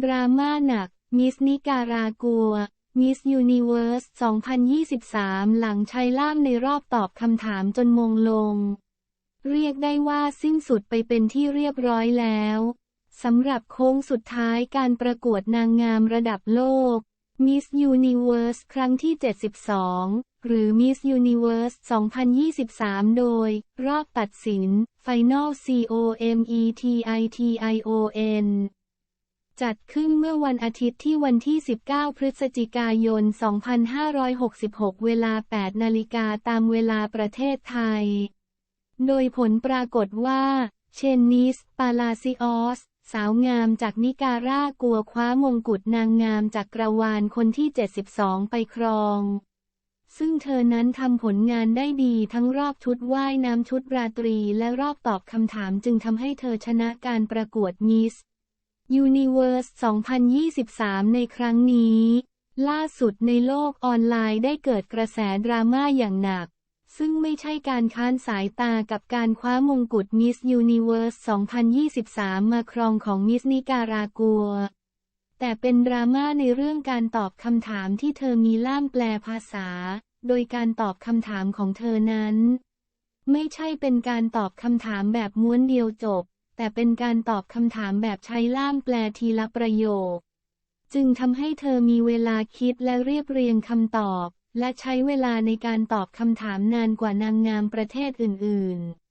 ดราม่าหนัก มิสนิการากัว มิสยูนิเวิร์ส 2023 หลังใช้ล่ามในรอบตอบคำถามจนมงลง เรียกได้ว่าสิ้นสุดไปเป็นที่เรียบร้อยแล้วสำหรับโค้งสุดท้ายการประกวดนางงามระดับโลก Miss Universe ครั้งที่ 72 หรือ Miss Universe 2023 โดย รอบตัดสิน Final COMETITION จัดขึ้นเมื่อวันอาทิตย์ที่วันที่ 19 พฤศจิกายน 2566 เวลา 8 นาฬิกาตามเวลาประเทศไทย โดยผลปรากฏว่า เชนนิส ปาลาซิออส สาวงามจากนิการากัวคว้ามงกุฎนางงามจากกระวานคนที่ 72 ไปครอง ซึ่งเธอนั้นทำผลงานได้ดีทั้งรอบชุดว่ายน้ำชุดราตรีและรอบตอบคำถามจึงทำให้เธอชนะการประกวดมิส Universe 2023 ในครั้งนี้ ล่าสุดในโลกออนไลน์ได้เกิดกระแสดราม่าอย่างหนัก ซึ่งไม่ใช่การค้านสายตากับการคว้ามงกุฎ Miss Universe 2023 มาครองของมิสนิการากัว แต่เป็นดราม่าในเรื่องการตอบคำถามที่เธอมีล่ามแปลภาษา โดยการตอบคำถามของเธอนั้น ไม่ใช่เป็นการตอบคำถามแบบม้วนเดียวจบ แต่เป็นการตอบคำถามแบบใช้ล่ามแปลทีละประโยค จึงทำให้เธอมีเวลาคิดและเรียบเรียงคำตอบ และใช้เวลาในการตอบคำถามนานกว่านางงามประเทศอื่น ๆ